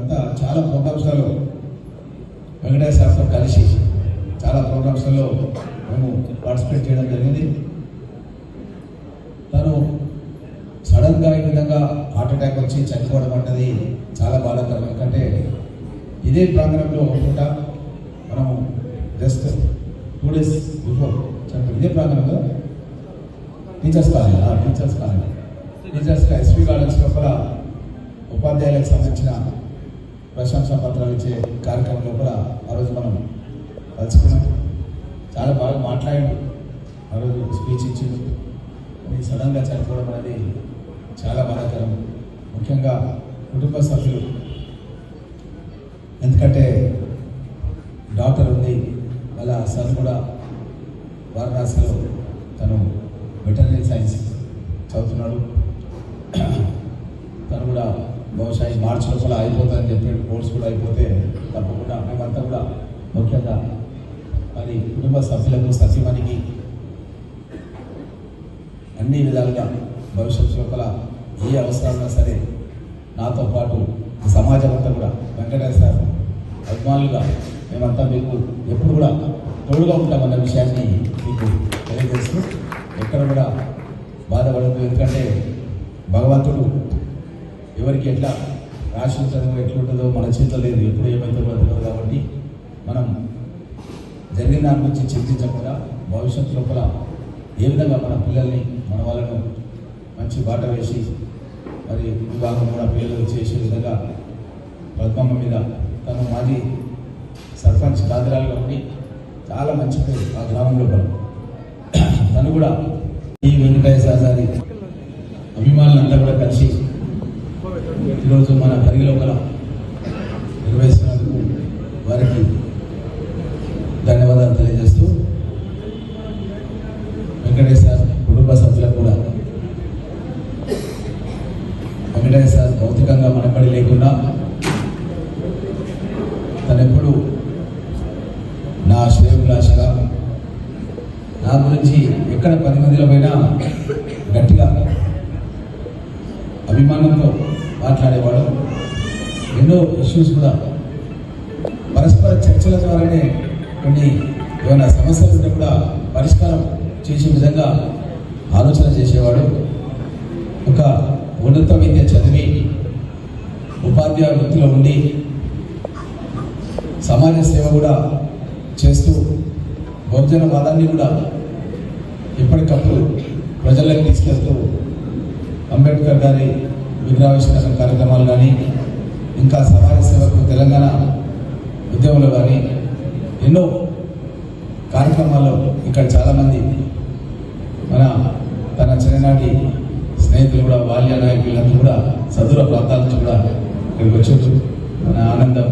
అంతా చాలా ప్రోగ్రామ్స్లలో వెంకటేశ్వరతో కలిసి చాలా ప్రోగ్రామ్స్లలో మేము పార్టిసిపేట్ చేయడం జరిగింది. తను సడన్గా ఈ విధంగా హార్ట్ అటాక్ వచ్చి చనిపోవడం అన్నది చాలా బాధాకరం. ఎందుకంటే ఇదే ప్రాంగణంలో ఒకట మనము జస్ట్ టూ డేస్ బిఫోర్ చెప్పండి ఇదే ప్రాంగణంలో teachers college teachers college. Teachers SP gardens లోపల ఉపాధ్యాయులకు సంబంధించిన ప్రశంసా పత్రాలు ఇచ్చే కార్యక్రమంలో కూడా ఆ రోజు మనం కలుసుకున్నాం. చాలా బాగా మాట్లాడి ఆ రోజు స్పీచ్ ఇచ్చింది కానీ సడన్గా చనిపోవడం అనేది చాలా బాధాకరం. ముఖ్యంగా కుటుంబ సభ్యులు. ఎందుకంటే డాక్టర్ ఉంది. వాళ్ళ సన్ కూడా వారణాసిలో తను వెటర్నరీ సైన్స్ చదువుతున్నాడు. తను కూడా బహుశా ఈ మార్చి లోపల అయిపోతుందని చెప్పి కోర్స్ కూడా అయిపోతే తప్పకుండా మేమంతా కూడా ముఖ్యంగా మరి కుటుంబ సభ్యులకు సచివానికి అన్ని విధాలుగా భవిష్యత్తు లోపల ఏ అవసరాలున్నా సరే నాతో పాటు సమాజం అంతా కూడా వెంకటేశ్వర సార్ అభిమానులుగా మేమంతా మీకు ఎప్పుడు కూడా తోడుగా ఉంటామన్న విషయాన్ని మీకు తెలియజేస్తూ ఎక్కడ కూడా బాధపడదు ఎందుకంటే భగవంతుడు ఎవరికి ఎట్లా రాసి ఉంటుందో ఎట్లుంటుందో మన చేతిలో లేదు ఎప్పుడు ఏమవుతుందో తెలియదు కాబట్టి మనం జరిగిన దాని గురించి చింతించకుండా భవిష్యత్తు లోపల ఏ విధంగా మన పిల్లల్ని మన వాళ్ళను మంచి బాట వేసి మరి వివాహం కూడా పిల్లలు చేసే విధంగా పద్మమ్మ మీద తను మాది సర్పంచ్ కాదిరాలుగా ఉండి చాలా మంచి పేరు ఆ గ్రామంలో కూడా. తను కూడా ఈ వెంకటేశ్వర గారి అభిమానులంతా కూడా కలిసి ఈరోజు మన పరిగి లోపల నిర్వహిస్తున్నందుకు వారికి ధన్యవాదాలు తెలియజేస్తూ వెంకటేశ్వర కుటుంబ సభ్యులకు కూడా వెంకటేశ్వర భౌతికంగా మనపడి లేకుండా తనెప్పుడు నా శ్రేయోభిలాషగా నా గురించి ఎక్కడ పది మందిలో పోయినా గట్టిగా అభిమానంతో మాట్లాడేవాడు. ఎన్నో ఇష్యూస్ కూడా పరస్పర చర్చల ద్వారానే కొన్ని ఏమైనా సమస్యలు ఉంటే కూడా పరిష్కారం చేసే విధంగా ఆలోచన చేసేవాడు. ఒక ఉన్నత విద్య చదివి ఉపాధ్యాయ వృత్తిలో ఉండి సమాజ సేవ కూడా చేస్తూ బహుజన వాదాన్ని కూడా ఎప్పటికప్పుడు ప్రజలకు తీసుకెళ్తూ అంబేద్కర్ గారి విగ్రహావిష్కరణ కార్యక్రమాలు కానీ ఇంకా సమాజ సేవకు తెలంగాణ ఉద్యమంలో కానీ ఎన్నో కార్యక్రమాల్లో ఇక్కడ చాలామంది మన తన చిన్ననాటి స్నేహితులు కూడా బాల్య నాయకులందరూ కూడా సదూర ప్రాంతాల నుంచి కూడా ఇక్కడికి వచ్చి మన ఆనందం